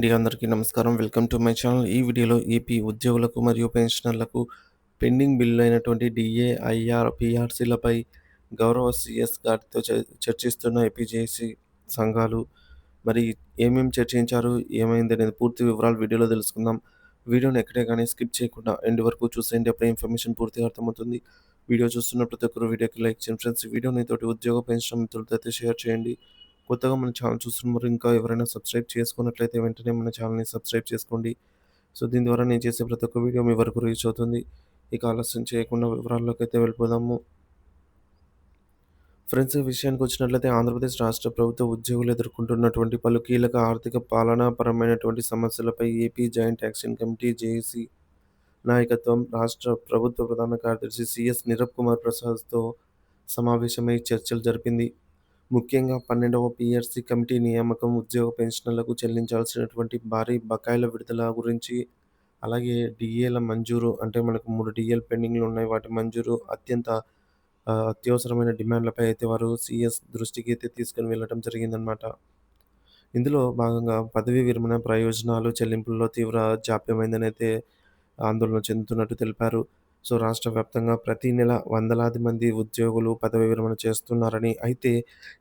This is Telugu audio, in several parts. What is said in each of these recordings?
అండి అందరికీ నమస్కారం. Welcome to my channel. ఈ వీడియోలో ఏపీ ఉద్యోగులకు మరియు పెన్షనర్లకు పెండింగ్ బిల్లు అయినటువంటి డిఏ ఐఆర్ పిఆర్సీలపై గౌరవ సిఎస్ గారితో చర్చిస్తున్న ఏపీజేసీ సంఘాలు మరి ఏమేమి చర్చించారు ఏమైంది అనేది పూర్తి వివరాలు వీడియోలో తెలుసుకుందాం. వీడియోని ఎక్కడే కానీ స్కిప్ చేయకుండా ఎండ్ వరకు చూసేయండి. అప్పుడు ఇన్ఫర్మేషన్ పూర్తిగా అర్థమవుతుంది. వీడియో చూస్తున్న ప్రతి ఒక్కరు వీడియోకి లైక్ చేయండి. ఫ్రెండ్స్ వీడియోని తోటి ఉద్యోగ పెన్షన్ మిత్రులతో అయితే షేర్ చేయండి. కొత్తగా మన ఛానల్ చూస్తున్నారు ఇంకా ఎవరైనా సబ్స్క్రైబ్ చేసుకున్నట్లయితే వెంటనే మన ఛానల్ని సబ్స్క్రైబ్ చేసుకోండి. సో దీని ద్వారా నేను చేసే ప్రతి ఒక్క వీడియో మీ వరకు రీచ్ అవుతుంది. ఇక ఆలస్యం చేయకుండా వివరాల్లోకి అయితే వెళ్ళిపోదాము. ఫ్రెండ్స్ విషయానికి వచ్చినట్లయితే ఆంధ్రప్రదేశ్ రాష్ట్ర ప్రభుత్వ ఉద్యోగులు ఎదుర్కొంటున్నటువంటి పలు కీలక ఆర్థిక పాలనాపరమైనటువంటి సమస్యలపై AP joint action committee JAC నాయకత్వం రాష్ట్ర ప్రభుత్వ ప్రధాన కార్యదర్శి సిఎస్ నీరబ్ కుమార్ ప్రసాద్తో సమావేశమై చర్చలు జరిపింది. ముఖ్యంగా పన్నెండవ పిఆర్సీ కమిటీ నియామకం ఉద్యోగ పెన్షన్లకు చెల్లించాల్సినటువంటి భారీ బకాయిల విడుదల గురించి అలాగే డిఏల మంజూరు అంటే మనకు మూడు డిఏలు పెండింగ్లు ఉన్నాయి. వాటి మంజూరు అత్యంత అత్యవసరమైన డిమాండ్లపై అయితే వారు సిఎస్ దృష్టికి అయితే తీసుకుని వెళ్ళడం జరిగిందనమాట ఇందులో భాగంగా పదవీ విరమణ ప్రయోజనాలు చెల్లింపుల్లో తీవ్ర జాప్యమైందని అయితే ఆందోళన చెందుతున్నట్టు తెలిపారు. సో రాష్ట్ర వ్యాప్తంగా ప్రతి నెల వందలాది మంది ఉద్యోగులు పదవీ విరమణ చేస్తున్నారని అయితే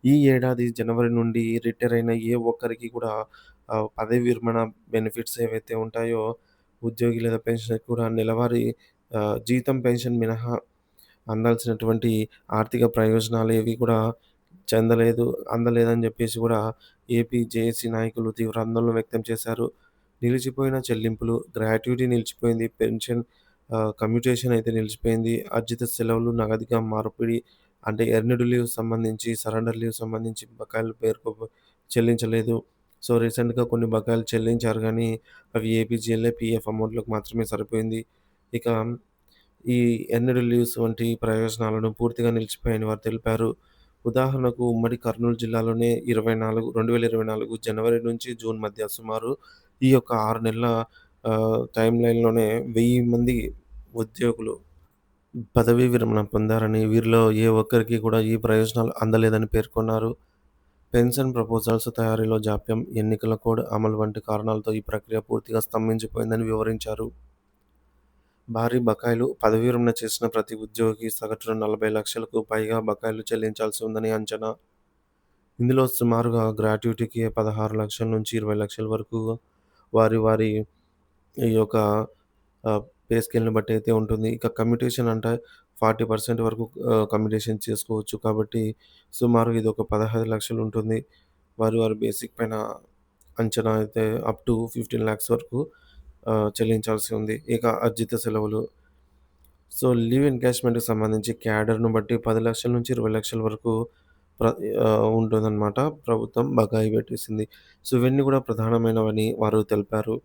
ఈ ఏడాది జనవరి నుండి రిటైర్ అయిన ఏ ఒక్కరికి కూడా పదవి పదవీ విరమణ బెనిఫిట్స్ ఏవైతే ఉంటాయో ఉద్యోగి లేదా పెన్షన్ కూడా నెలవారీ జీతం పెన్షన్ మినహా అందాల్సినటువంటి ఆర్థిక ప్రయోజనాలు ఏవి కూడా చెందలేదు అందలేదని చెప్పేసి కూడా ఏపీ జేఏసీ నాయకులు తీవ్ర ఆందోళన వ్యక్తం చేశారు. నిలిచిపోయిన చెల్లింపులు గ్రాట్యుటీ నిలిచిపోయింది పెన్షన్ కమ్యూటేషన్ అయితే నిలిచిపోయింది. అర్జిత సెలవులు నగదుగా మార్పిడి అంటే ఎర్నడ్ లీవ్ సంబంధించి సరెండర్ లీవ్ సంబంధించి బకాయిలు పేర్కొ చెల్లించలేదు. సో రీసెంట్గా కొన్ని బకాయిలు చెల్లించారు కానీ అవి ఏపీజీఎల్ఏ పీఎఫ్ అమౌంట్లకు మాత్రమే సరిపోయింది. ఇక ఈ ఎన్నడు లీవ్స్ వంటి ప్రయోజనాలను పూర్తిగా నిలిచిపోయాయని వారు తెలిపారు. ఉదాహరణకు ఉమ్మడి కర్నూలు జిల్లాలోనే ఇరవై నాలుగు రెండు వేల ఇరవై నాలుగు జనవరి నుంచి జూన్ మధ్య సుమారు ఈ యొక్క ఆరు నెలల టైం లైన్లోనే వెయ్యి మంది ఉద్యోగులు పదవీ విరమణ పొందారని వీరిలో ఏ ఒక్కరికి కూడా ఈ ప్రయోజనాలు అందలేదని పేర్కొన్నారు. పెన్షన్ ప్రపోజల్స్ తయారీలో జాప్యం ఎన్నికల కోడ్ అమలు వంటి కారణాలతో ఈ ప్రక్రియ పూర్తిగా స్తంభించిపోయిందని వివరించారు. భారీ బకాయిలు పదవీ విరమణ చేసిన ప్రతి ఉద్యోగికి సగటున నలభై లక్షలకు పైగా బకాయిలు చెల్లించాల్సి ఉందని అంచనా. ఇందులో సుమారుగా గ్రాట్యుటీకి పదహారు లక్షల నుంచి ఇరవై లక్షల వరకు వారి వారి ఈ యొక్క పే స్కేల్ని బట్టి అయితే ఉంటుంది. ఇక కమ్యూటేషన్ అంటే ఫార్టీ పర్సెంట్ వరకు కమ్యూటేషన్ చేసుకోవచ్చు కాబట్టి సుమారు ఇది ఒక పదహైదు లక్షలు ఉంటుంది. వారు వారి బేసిక్ పైన అంచనా అయితే అప్ టు ఫిఫ్టీన్ ల్యాక్స్ వరకు చెల్లించాల్సి ఉంది. ఇక అర్జిత సెలవులు. సో లీవ్ ఎన్కాష్మెంట్కి సంబంధించి క్యాడర్ను బట్టి పది లక్షల నుంచి ఇరవై లక్షల వరకు ప్ర ఆ, ఉంటుందన్నమాట. ప్రభుత్వం బకాయి పెట్టేసింది. సో ఇవన్నీ కూడా ప్రధానమైనవని వారు తెలిపారు.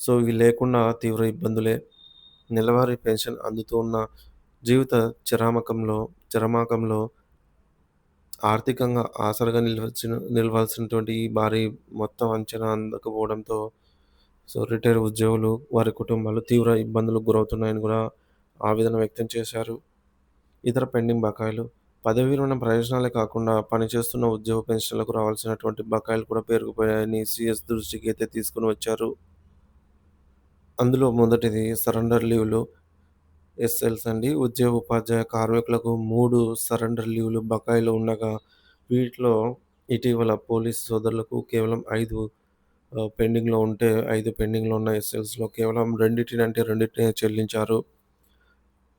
సో ఇవి లేకుండా తీవ్ర ఇబ్బందులే. నెలవారీ పెన్షన్ అందుతూ ఉన్న జీవిత చిరామకంలో చరమాకంలో ఆర్థికంగా ఆసరగా నిలవచ్చిన నిలవాల్సినటువంటి ఈ భారీ మొత్తం అంచనా అందకపోవడంతో సో రిటైర్ ఉద్యోగులు వారి కుటుంబాలు తీవ్ర ఇబ్బందులకు గురవుతున్నాయని కూడా ఆవేదన వ్యక్తం చేశారు. ఇతర పెండింగ్ బకాయిలు పదవి విరమణ ప్రయోజనాలే కాకుండా పనిచేస్తున్న ఉద్యోగ పెన్షన్లకు రావాల్సినటువంటి బకాయిలు కూడా పేరుకుపోయాయని సిఎస్ దృష్టికి అయితే తీసుకుని వచ్చారు. అందులో మొదటిది సరెండర్ లీవ్లు ఎస్ఎల్స్ అండి. ఉద్యోగ ఉపాధ్యాయ కార్మికులకు మూడు సరెండర్ లీవ్లు బకాయిలు ఉండగా వీటిలో ఇటీవల పోలీసు సోదరులకు కేవలం ఐదు పెండింగ్లో ఉంటే ఐదు పెండింగ్లో ఉన్న ఎస్ఎల్స్లో కేవలం రెండింటిని అంటే రెండింటిని చెల్లించారు.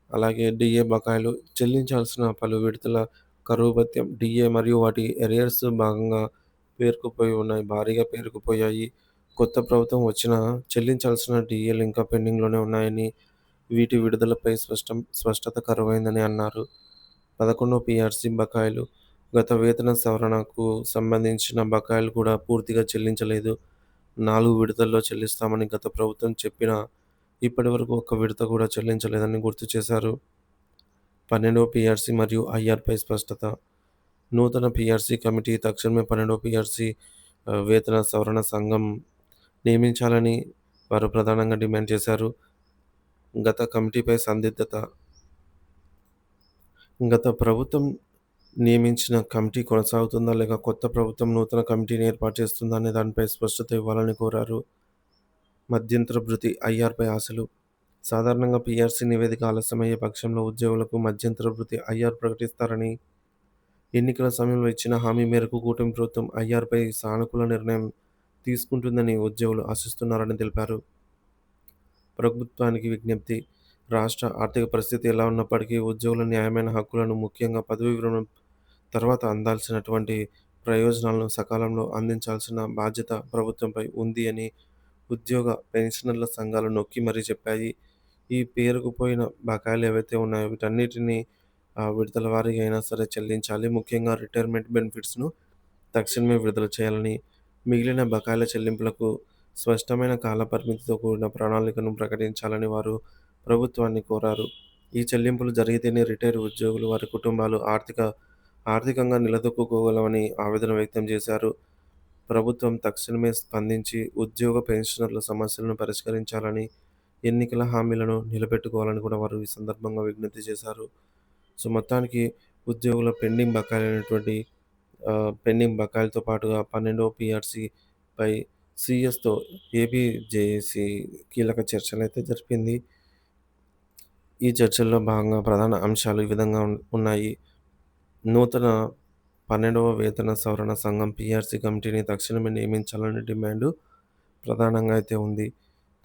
అలాగే డిఏ బకాయిలు చెల్లించాల్సిన పలు విడతల కరువు భత్యం డిఏ మరియు వాటి ఎరియర్స్ భాగంగా పేరుకుపోయి ఉన్నాయి భారీగా పేరుకుపోయాయి. కొత్త ప్రభుత్వం వచ్చినా చెల్లించాల్సిన డిఎల్ ఇంకా పెండింగ్లోనే ఉన్నాయని వీటి విడుదలపై స్పష్టం స్పష్టత కరువైందని అన్నారు. పదకొండో పిఆర్సీ బకాయిలు గత వేతన సవరణకు సంబంధించిన బకాయిలు కూడా పూర్తిగా చెల్లించలేదు. నాలుగు విడతల్లో చెల్లిస్తామని గత ప్రభుత్వం చెప్పినా ఇప్పటి వరకు ఒక్క విడత కూడా చెల్లించలేదని గుర్తు చేశారు. పన్నెండవ పిఆర్సీ మరియు ఐఆర్పై స్పష్టత. నూతన పిఆర్సీ కమిటీ తక్షణమే పన్నెండవ పిఆర్సీ వేతన సవరణ సంఘం నియమించాలని వారు ప్రధానంగా డిమాండ్ చేశారు గత కమిటీపై సందిగ్ధత గత ప్రభుత్వం నియమించిన కమిటీ కొనసాగుతుందా? లేక కొత్త ప్రభుత్వం నూతన కమిటీని ఏర్పాటు చేస్తుందా? అనే దానిపై స్పష్టత ఇవ్వాలని కోరారు. మధ్యంతర భృతి ఐఆర్‌పై ఆశలు సాధారణంగా పీఆర్సీ నివేదిక ఆలస్యమయ్యే పక్షంలో ఉద్యోగులకు మధ్యంతర భృతి ఐఆర్ ప్రకటిస్తారని, ఎన్నికల సమయంలో ఇచ్చిన హామీ మేరకు కూటమి ప్రభుత్వం ఐఆర్‌పై సానుకూల నిర్ణయం తీసుకుంటుందని ఉద్యోగులు ఆశిస్తున్నారని తెలిపారు. ప్రభుత్వానికి విజ్ఞప్తి రాష్ట్ర ఆర్థిక పరిస్థితి ఎలా ఉన్నప్పటికీ ఉద్యోగుల న్యాయమైన హక్కులను, ముఖ్యంగా పదవీ విరమణ తర్వాత అందాల్సినటువంటి ప్రయోజనాలను సకాలంలో అందించాల్సిన బాధ్యత ప్రభుత్వంపై ఉంది అని ఉద్యోగ, పెన్షనర్ల సంఘాలు నొక్కి మరీ చెప్పాయి. ఈ పేరుకుపోయిన బకాయిలు ఏవైతే ఉన్నాయో వీటన్నిటిని విడుదల విడతల అయినా సరే చెల్లించాలి. ముఖ్యంగా రిటైర్మెంట్ బెనిఫిట్స్‌ను తక్షణమే విడుదల చేయాలని, మిగిలిన బకాయిల చెల్లింపులకు స్పష్టమైన కాలపరిమితితో కూడిన ప్రణాళికను ప్రకటించాలని వారు ప్రభుత్వాన్ని కోరారు. ఈ చెల్లింపులు జరిగితేనే రిటైర్ ఉద్యోగులు, వారి కుటుంబాలు ఆర్థిక ఆర్థికంగా నిలదొక్కుకోగలమని ఆవేదన వ్యక్తం చేశారు. ప్రభుత్వం తక్షణమే స్పందించి ఉద్యోగ, పెన్షనర్ల సమస్యలను పరిష్కరించాలని, ఎన్నికల హామీలను నిలబెట్టుకోవాలని కూడా వారు ఈ సందర్భంగా విజ్ఞప్తి చేశారు. సో, మొత్తానికి ఉద్యోగుల పెండింగ్ బకాయిలైనటువంటి పెండింగ్ బకాయిలతో పాటుగా 12వ పీఆర్సీపై సీఎస్‌తో ఏపీ జేఏసీ కీలక అయితే జరిపింది. ఈ చర్చల్లో భాగంగా ప్రధాన అంశాలు ఈ విధంగా ఉన్నాయి. నూతన 12వ వేతన సవరణ సంఘం పిఆర్సీ కమిటీని తక్షణమే నియమించాలనే డిమాండ్ ప్రధానంగా అయితే ఉంది.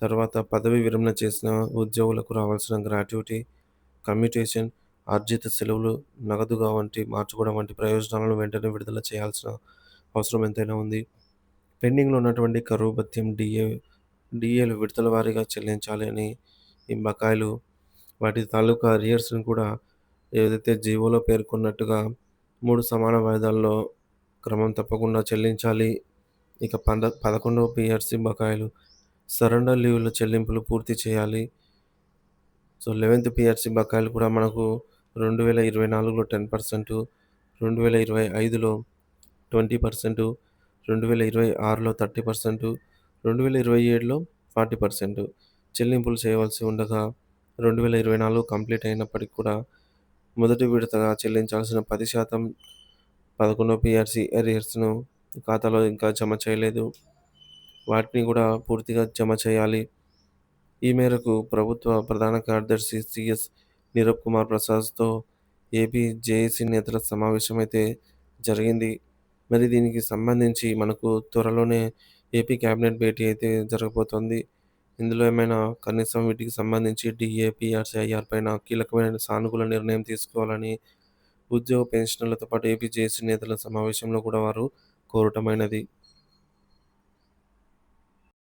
తర్వాత పదవీ విరమణ చేసిన ఉద్యోగులకు రావాల్సిన గ్రాట్యుటీ, కమ్యూటేషన్ ఆర్జిత సెలవులు నగదుగా వంటి మార్చుకోవడం వంటి ప్రయోజనాలను వెంటనే విడుదల చేయాల్సిన అవసరం ఎంతైనా ఉంది. పెండింగ్‌లో ఉన్నటువంటి కరువు భత్యం, డీఏ డీఏలు విడతల వారీగా చెల్లించాలి అని ఈ బకాయిలు వాటి తాలూకా అరియర్స్‌ని కూడా ఏదైతే జీవోలో పేర్కొన్నట్టుగా మూడు సమాన వాయిదాల్లో క్రమం తప్పకుండా చెల్లించాలి. ఇక పంద పదకొండవ పిఆర్సీ బకాయిలు సరెండర్ లీవ్‌ల చెల్లింపులు పూర్తి చేయాలి. సో, లెవెంత్ పిఆర్సీ బకాయిలు కూడా మనకు రెండు వేల ఇరవై నాలుగులో టెన్ పర్సెంట్ రెండు వేల ఇరవై ఐదులో ట్వంటీ పర్సెంట్ రెండు వేల ఇరవై ఆరులో థర్టీ పర్సెంట్ రెండు వేల ఇరవై ఏడులో ఫార్టీ పర్సెంట్. చెల్లింపులు చేయవలసి ఉండగా రెండు వేల ఇరవై నాలుగు కంప్లీట్ అయినప్పటికీ కూడా మొదటి విడతగా చెల్లించాల్సిన పది శాతం పదకొండో పిఆర్సి ఎరియర్స్ను ఖాతాలో ఇంకా జమ చేయలేదు. వాటిని కూడా పూర్తిగా జమ చేయాలి. ఈ మేరకు ప్రభుత్వ ప్రధాన కార్యదర్శి సిఎస్ నీరబ్ కుమార్ ప్రసాద్‌తో ఏపీ జేఏసీ నేతల సమావేశం అయితే జరిగింది. మరి దీనికి సంబంధించి మనకు త్వరలోనే ఏపీ కేబినెట్ భేటీ అయితే జరగబోతోంది. ఇందులో ఏమైనా కనీసం వీటికి సంబంధించి డీఏ, ఐఆర్ పైన కీలకమైన సానుకూల నిర్ణయం తీసుకోవాలని ఉద్యోగ, పెన్షనర్లతో పాటు ఏపీ జేఏసీ నేతల సమావేశంలో కూడా వారు కోరటమైనది.